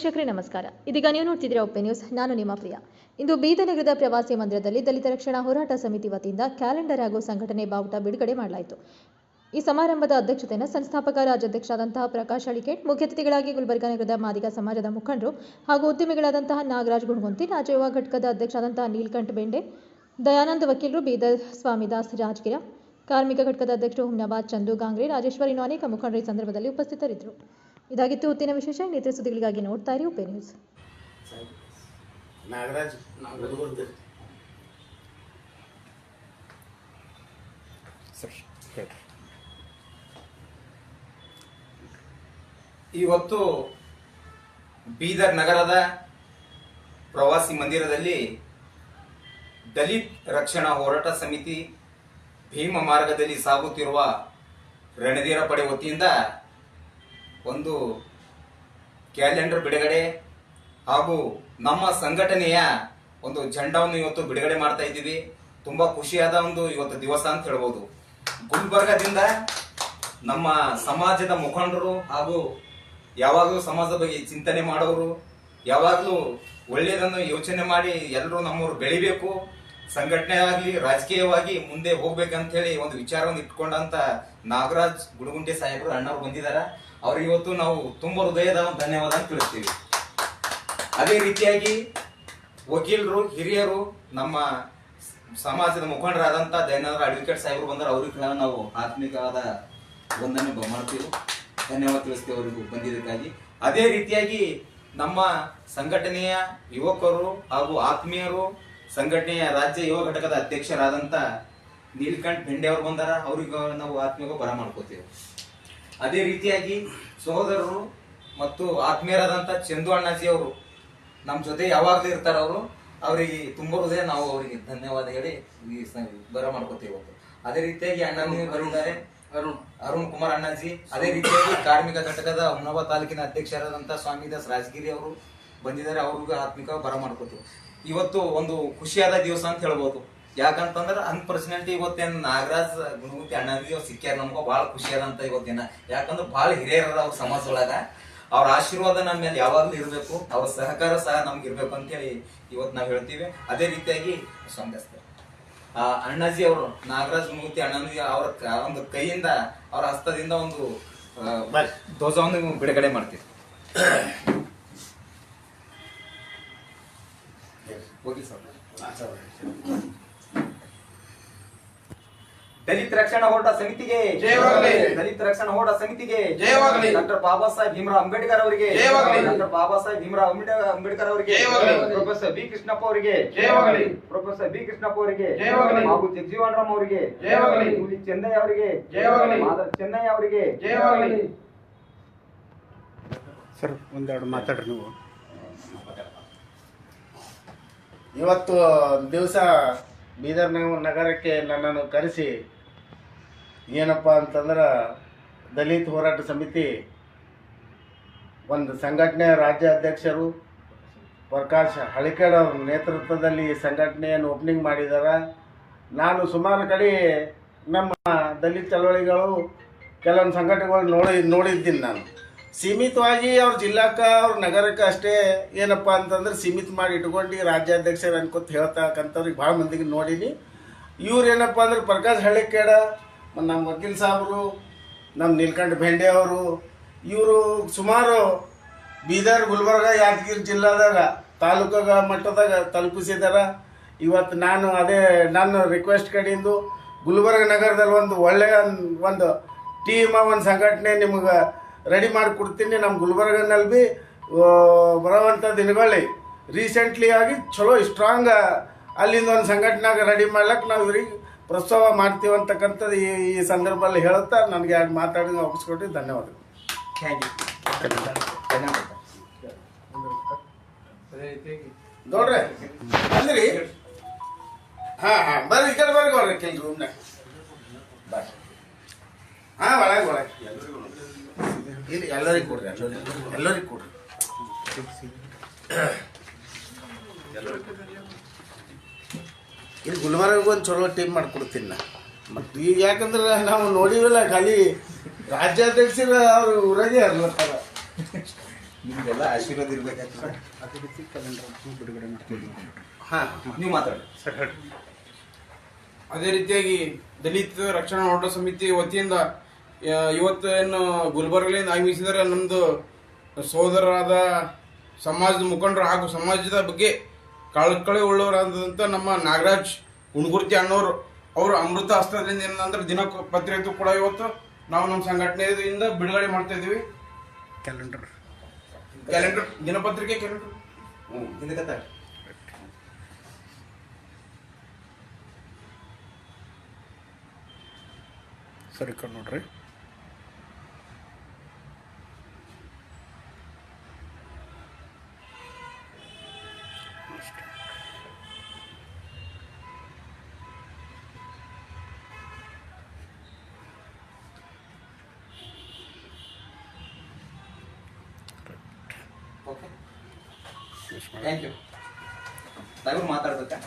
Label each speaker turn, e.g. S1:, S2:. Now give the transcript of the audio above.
S1: ವೀಕ್ಷಕರೇ, ನಮಸ್ಕಾರ. ಇದೀಗ ನೀವು ನೋಡ್ತಿದ್ದೀರಾ ಒಪ್ಪೆ ನ್ಯೂಸ್. ನಾನು ನಿಮ್ಮ ಪ್ರಿಯ. ಇಂದು ಬೀದನಗರದ ನಗರದ ಪ್ರವಾಸಿ ಮಂದಿರದಲ್ಲಿ ದಲಿತ ರಕ್ಷಣಾ ಹೋರಾಟ ಸಮಿತಿ ವತಿಯಿಂದ ಕ್ಯಾಲೆಂಡರ್ ಹಾಗೂ ಸಂಘಟನೆ ಬಾವುಟ ಬಿಡುಗಡೆ ಮಾಡಲಾಯಿತು. ಈ ಸಮಾರಂಭದ ಅಧ್ಯಕ್ಷತೆಯನ್ನು ಸಂಸ್ಥಾಪಕ ರಾಜ್ಯಾಧ್ಯಕ್ಷರಾದಂತಹ ಪ್ರಕಾಶ್ ಅಳಿಕೇಟ್ ಮುಖ್ಯ ಅತಿಥಿಗಳಾಗಿ ಗುಲ್ಬರ್ಗಾ ನಗರದ ಮಾದಿಗ ಸಮಾಜದ ಮುಖಂಡರು ಹಾಗೂ ಉದ್ಯಮಿಗಳಾದಂತಹ ನಾಗರಾಜ್ ಗುಣಗುಂತಿ ರಾಜ್ಯ ಘಟಕದ ಅಧ್ಯಕ್ಷರಾದಂತಹ ನೀಲ್ಕಂಠ ಬೆಂಡೆ, ದಯಾನಂದ ವಕೀಲರು ಬೀದರ್ ಸ್ವಾಮಿದಾಸ್ ರಾಜ್ಗಿರ, ಕಾರ್ಮಿಕ ಘಟಕದ ಅಧ್ಯಕ್ಷರು ಹುಮ್ನಾಬಾದ್ ಚಂದು ಗಾಂಗ್ರೆ, ರಾಜೇಶ್ವರಿ ಇನ್ನೂ ಅನೇಕ ಮುಖಂಡರು ಈ ಸಂದರ್ಭದಲ್ಲಿ ಉಪಸ್ಥಿತರಿದ್ದರು. ಇದಾಗಿತ್ತು. ಉತ್ತಿನ ವಿಶೇಷ ನೇತ್ರ ಸುದ್ದಿಗಳಿಗಾಗಿ ನೋಡ್ತಾ ಇರಿ ಉಪೇ ನ್ಯೂಸ್.
S2: ನಾಗರಾಜ್
S3: ಇವತ್ತು ಬೀದರ್ ನಗರದ ಪ್ರವಾಸಿ ಮಂದಿರದಲ್ಲಿ ದಲಿತ್ ರಕ್ಷಣಾ ಹೋರಾಟ ಸಮಿತಿ ಭೀಮ ಮಾರ್ಗದಲ್ಲಿ ಸಾಗುತ್ತಿರುವ ರಣಧೀರ ಪಡೆ ವತಿಯಿಂದ ಒಂದು ಕ್ಯಾಲೆಂಡರ್ ಬಿಡುಗಡೆ ಹಾಗೂ ನಮ್ಮ ಸಂಘಟನೆಯ ಒಂದು ಜಂಡವನ್ನು ಇವತ್ತು ಬಿಡುಗಡೆ ಮಾಡ್ತಾ ಇದ್ದೀವಿ. ತುಂಬಾ ಖುಷಿಯಾದ ಒಂದು ಇವತ್ತು ದಿವಸ ಅಂತ ಹೇಳ್ಬೋದು. ಗುಲ್ಬರ್ಗದಿಂದ ನಮ್ಮ ಸಮಾಜದ ಮುಖಂಡರು ಹಾಗೂ ಯಾವಾಗಲೂ ಸಮಾಜದ ಬಗ್ಗೆ ಚಿಂತನೆ ಮಾಡೋರು, ಯಾವಾಗಲೂ ಒಳ್ಳೆಯದನ್ನು ಯೋಚನೆ ಮಾಡಿ ಎಲ್ಲರೂ ನಮ್ಮವರು ಬೆಳಿಬೇಕು. ಸಂಘಟನೆ ಆಗಲಿ ರಾಜಕೀಯವಾಗಿ ಮುಂದೆ ಹೋಗ್ಬೇಕಂತ ಹೇಳಿ ಒಂದು ವಿಚಾರವನ್ನು ಇಟ್ಕೊಂಡಂತ ನಾಗರಾಜ್ ಗುಡುಗುಂಟೆ ಸಾಹೇಬರು ಅಣ್ಣವ್ರು ಬಂದಿದ್ದಾರೆ ಅವ್ರಿಗೆ ಇವತ್ತು ನಾವು ತುಂಬಾ ಹೃದಯದ ಧನ್ಯವಾದ ಅಂತ ತಿಳಿಸ್ತೀವಿ. ಅದೇ ರೀತಿಯಾಗಿ ವಕೀಲರು, ಹಿರಿಯರು, ನಮ್ಮ ಸಮಾಜದ ಮುಖಂಡರಾದಂತ ದಯಾನಂದ್ರ ಅಡ್ವೊಕೇಟ್ ಸಾಹೇಬರು ಬಂದ್ರೆ. ಅವ್ರಿಗೆ ಕೂಡ ನಾವು ಆತ್ಮಿಕವಾದ ವಂದನೆ ಬ- ಮಾಡ್ತೀವಿ. ಧನ್ಯವಾದ ತಿಳಿಸ್ತೀವಿ ಅವರಿಗೂ ಬಂದಿದ್ದಕ್ಕಾಗಿ. ಅದೇ ರೀತಿಯಾಗಿ ನಮ್ಮ ಸಂಘಟನೆಯ ಯುವಕರು ಹಾಗೂ ಆತ್ಮೀಯರು ಸಂಘಟನೆಯ ರಾಜ್ಯ ಯುವ ಘಟಕದ ಅಧ್ಯಕ್ಷರಾದಂತ ನೀಲ್ಕಂಠ್ ಬೆಂಡೆ ಅವರು ಬಂದಾರ ಅವ್ರಿಗೆ ನಾವು ಆತ್ಮೀಯ ಬರ ಮಾಡ್ಕೋತೀವಿ. ಅದೇ ರೀತಿಯಾಗಿ ಸಹೋದರರು ಮತ್ತು ಆತ್ಮೀಯರಾದಂತ ಚಂದು ಅಣ್ಣಾಜಿ ಅವರು ನಮ್ಮ ಜೊತೆ ಯಾವಾಗಲೂ ಇರ್ತಾರ ಅವರು ಅವರಿಗೆ ತುಂಬ ಹೃದಯ ನಾವು ಅವರಿಗೆ ಧನ್ಯವಾದ ಹೇಳಿ ಈ ಬರ ಮಾಡ್ಕೋತೀವಿ ಅದೇ ರೀತಿಯಾಗಿ ಅಣ್ಣನಿಗೆ ಬರಿದ್ದಾರೆ ಅರುಣ್ ಅರುಣ್. ಕುಮಾರ್ ಅಣ್ಣಾಜಿ ಅದೇ ರೀತಿಯಾಗಿ ಕಾರ್ಮಿಕ ಘಟಕದ ಹುಮನಾಬಾದ್ ತಾಲೂಕಿನ ಅಧ್ಯಕ್ಷರಾದಂತ ಸ್ವಾಮಿದಾಸ್ ರಾಜಗಿರಿ ಅವರು ಬಂದಿದ್ದಾರೆ ಅವ್ರಿಗೂ ಆತ್ಮಿಕ ಬರ ಮಾಡ್ಕೋತೀವಿ. ಇವತ್ತು ಒಂದು ಖುಷಿಯಾದ ದಿವಸ ಅಂತ ಹೇಳ್ಬೋದು. ಯಾಕಂತಂದ್ರೆ ಅನ್ಪರ್ಸನಾಲಿಟಿ ಇವತ್ತೇನು ನಾಗರಾಜ್ ಗುಣಗುತಿ ಅಣ್ಣಾಜಿ ಅವ್ರು ಸಿಕ್ಕ್ಯಾರ ನಮ್ಗೆ ಬಹಳ ಖುಷಿಯಾದಂತ ಇವತ್ತಿನ. ಯಾಕಂದ್ರೆ ಬಹಳ ಹಿರಿಯರ ಅವ್ರ ಸಮಾಜ ಒಳಗ ಅವ್ರ ಆಶೀರ್ವಾದ ನಮ್ಮ ಮೇಲೆ ಯಾವಾಗ್ಲೂ ಇರಬೇಕು. ಅವ್ರ ಸಹಕಾರ ಸಹ ನಮ್ಗೆ ಇರ್ಬೇಕು ಅಂತ ಹೇಳಿ ಇವತ್ತು ನಾವು ಹೇಳ್ತೀವಿ. ಅದೇ ರೀತಿಯಾಗಿ ಆ ಅಣ್ಣಾಜಿ ಅವರು ನಾಗರಾಜ್ ಮೂರ್ತಿ ಅಣ್ಣಾಜಿ ಅವರ ಒಂದು ಕೈಯಿಂದ ಅವರ ಹಸ್ತದಿಂದ ಒಂದು. ಧ್ವಜವನ್ನು ಬಿಡುಗಡೆ ಮಾಡ್ತೀವಿ. ಸರ್ ದಲಿತ ರಕ್ಷಣಾ ಹೋರಾಟ ಸಮಿತಿಗೆ
S2: ಜಯವಾಗಲಿ.
S3: ದಲಿತ ರಕ್ಷಣಾ ಹೋರಾಟ ಸಮಿತಿಗೆ
S2: ಜಯವಾಗಲಿ.
S3: ಡಾಕ್ಟರ್ ಬಾಬಾ ಸಾಹೇಬ್ ಭೀಮರಾವ್ ಅಂಬೇಡ್ಕರ್ ಅವರಿಗೆ
S2: ಜಯವಾಗಲಿ.
S3: ಡಾಕ್ಟರ್ ಬಾಬಾ ಸಾಹೇಬ್ ಭೀಮರಾವ್ ಅಂಬೇಡ್ಕರ್ ಅಂಬೇಡ್ಕರ್ ಅವರಿಗೆ
S2: ಜಯವಾಗಲಿ.
S3: ಪ್ರೊಫೆಸರ್ ಬಿ ಕೃಷ್ಣಪ್ಪ ಅವರಿಗೆ
S2: ಜಯವಾಗಲಿ.
S3: ಪ್ರೊಫೆಸರ್ ಬಿ ಕೃಷ್ಣಪ್ಪ ಅವರಿಗೆ
S2: ಜಯವಾಗಲಿ.
S3: ಬಾಬು ಜಗಜೀವನ್ ರಾಮ್ ಅವರಿಗೆ
S2: ಜಯವಾಗಲಿ.
S3: ಹುಲಿ ಚೆನ್ನಯ್ಯ ಅವರಿಗೆ
S2: ಜಯವಾಗಲಿ.
S3: ಮಾದರ್ ಚೆನ್ನಯ್ಯ ಅವರಿಗೆ
S2: ಜಯವಾಗಲಿ.
S4: ಸರ್ ಒಂದೆರಡು ಮಾತಾಡ್ರಿ ನೀವು
S2: ಇವತ್ತು ದಿವಸ ಬೀದರ್ ನಗರಕ್ಕೆ ನನ್ನನ್ನು ಕರೆಸಿ ಏನಪ್ಪ ಅಂತಂದ್ರೆ ದಲಿತ ಹೋರಾಟ ಸಮಿತಿ ಒಂದು ಸಂಘಟನೆ ರಾಜ್ಯ ಅಧ್ಯಕ್ಷರು ಪ್ರಕಾಶ್ ಹಳಿಕೇಡ್ ಅವ್ರ ನೇತೃತ್ವದಲ್ಲಿ ಈ ಸಂಘಟನೆಯನ್ನು ಓಪನಿಂಗ್ ಮಾಡಿದ್ದಾರೆ ನಾನು ಸುಮಾರು ಕಡೆ ನಮ್ಮ ದಲಿತ ಚಳವಳಿಗಳು ಕೆಲವೊಂದು ಸಂಘಟನೆಗಳು ನೋಡಿ ನೋಡಿದ್ದೀನಿ ನಾನು. ಸೀಮಿತವಾಗಿ ಅವ್ರ ಜಿಲ್ಲಾಕ ಅವ್ರ ನಗರಕ್ಕೆ ಅಷ್ಟೇ ಏನಪ್ಪ ಅಂತಂದ್ರೆ ಸೀಮಿತ ಮಾಡಿ ಇಟ್ಕೊಂಡು ರಾಜ್ಯಾಧ್ಯಕ್ಷರು ಅನ್ಕೊತ ಹೇಳ್ತಕ್ಕಂಥವ್ರಿಗೆ ಭಾಳ ಮಂದಿಗೆ ನೋಡೀನಿ. ಇವ್ರು ಏನಪ್ಪ ಅಂದ್ರೆ ಪ್ರಕಾಶ್ ಹಳ್ಳಿಕೇಡ ಮತ್ತು ನಮ್ಮ ವಕೀಲ್ ಸಾಹೇಬರು ನಮ್ಮ ನೀಲ್ಕಂಠ ಭೆಂಡೆ ಅವರು, ಇವರು ಸುಮಾರು ಬೀದರ್, ಗುಲ್ಬರ್ಗ, ಯಾದಗಿರಿ ಜಿಲ್ಲಾದಾಗ, ತಾಲೂಕಾಗ ಮಟ್ಟದಾಗ ತಲುಪಿಸಿದಾರ. ಇವತ್ತು ನಾನು ಅದೇ ನನ್ನ ರಿಕ್ವೆಸ್ಟ್ ಕಡೆಯಿಂದ ಗುಲ್ಬರ್ಗ ನಗರದಲ್ಲಿ ಒಂದು ಒಳ್ಳೆಯ ಒಂದು ಟೀಮ, ಒಂದು ಸಂಘಟನೆ ನಿಮ್ಗೆ ರೆಡಿ ಮಾಡಿ ಕೊಡ್ತೀನಿ ನಮ್ಮ ಗುಲ್ಬರ್ಗನಲ್ಲಿ ಭೀ ಬರೋವಂಥ ದಿನಗಳಲ್ಲಿ. ರೀಸೆಂಟ್ಲಿ ಆಗಿ ಚಲೋ ಸ್ಟ್ರಾಂಗ್ ಅಲ್ಲಿಂದ ಒಂದು ಸಂಘಟನೆಗೆ ರೆಡಿ ಮಾಡ್ಲಿಕ್ಕೆ ನಾವು ಇವ್ರಿಗೆ ಪ್ರಸ್ತಾವ ಮಾಡ್ತೀವಿ ಅಂತಕ್ಕಂಥದ್ದು ಈ ಈ ಸಂದರ್ಭದಲ್ಲಿ ಹೇಳುತ್ತಾ ನನಗೆ ಎರಡು ಮಾತಾಡಿ ಒಪ್ಪಿಸ್ಕೊಟ್ಟು ಧನ್ಯವಾದಗಳು.
S3: ಥ್ಯಾಂಕ್ ಯು ಧನ್ಯವಾದ
S2: ನೋಡ್ರಿ ಅಂದ್ರಿ ಹಾಂ ಹಾಂ ಬರ್ರಿ ಈ ಕಡೆ ಬರ್ರಿ ಬರ್ರಿ ಕೆಲ್ ರೂಮ್ನಾಗ ಬರ್ರಿ ಹಾ ಒಳಗೆ ಒಳಗೆ ಇಲ್ಲಿ ಎಲ್ಲರಿಗೂ ಕೊಡ್ರಿ ಎಲ್ಲರಿಗೂ ಎಲ್ಲರಿಗೂ ಕೊಡ್ರಿ. ಇಲ್ಲಿ ಗುಲ್ಬರ್ಗ ಒಂದು ಚಲೋ ಟೀಮ್ ಮಾಡ್ಕೊಡ್ತೀನಿ ನಾ. ಮತ್ತು ಈಗ ಯಾಕಂದ್ರೆ ನಾವು ನೋಡಿವಲ್ಲ ಖಾಲಿ ರಾಜ್ಯಾಧ್ಯಕ್ಷರ ಅವ್ರ ಊರಾಗೆ ಹರ್ಲತ್ತಾರ
S3: ನಿಮಗೆಲ್ಲ ಆಶೀರ್ವಾದ ಇರ್ಬೇಕಾಗ್ತದೆ
S4: ಅದೇ ರೀತಿ ಕ್ಯಾಲೆಂಡರ್ ಬಿಡುಗಡೆ ಮಾಡ್ತೀವಿ
S3: ಹಾ. ನೀವು ಮಾತಾಡಿ.
S4: ಸರ್ ಹೇಳಿ.
S5: ಅದೇ ರೀತಿಯಾಗಿ ದಲಿತ ರಕ್ಷಣಾ ಹೋರಾಟ ಸಮಿತಿ ವತಿಯಿಂದ ಇವತ್ತು ಏನು ಗುಲ್ಬರ್ಗಲಿಂದ ಆಗಮಿಸಿದರೆ ನಮ್ಮದು ಸೋದರರಾದ ಸಮಾಜದ ಮುಖಂಡರು ಹಾಗೂ ಸಮಾಜದ ಬಗ್ಗೆ ಕಳಕಳಿ ಉಳ್ಳವರಾದಂಥ ನಮ್ಮ ನಾಗರಾಜ್ ಉಣಗುರ್ತಿ ಅಣ್ಣವರು ಅವರು ಅಮೃತ ಹಸ್ತದಿಂದ ಏನಂದ್ರೆ ದಿನ ಪತ್ರಿಕೆ ಕೂಡ ಇವತ್ತು ನಾವು ನಮ್ಮ ಸಂಘಟನೆಯಿಂದ ಬಿಡುಗಡೆ ಮಾಡ್ತಾ ಇದ್ದೀವಿ.
S4: ಕ್ಯಾಲೆಂಡರ್.
S5: ಕ್ಯಾಲೆಂಡರ್ ದಿನಪತ್ರಿಕೆ ಕ್ಯಾಲೆಂಡರ್.
S3: ಹ್ಞೂ
S4: ಸರಿ ಕಣ್ ನೋಡ್ರಿ.
S3: ಓಕೆ. Thank you ಮಾತಾಡ್ಬೇಕಾ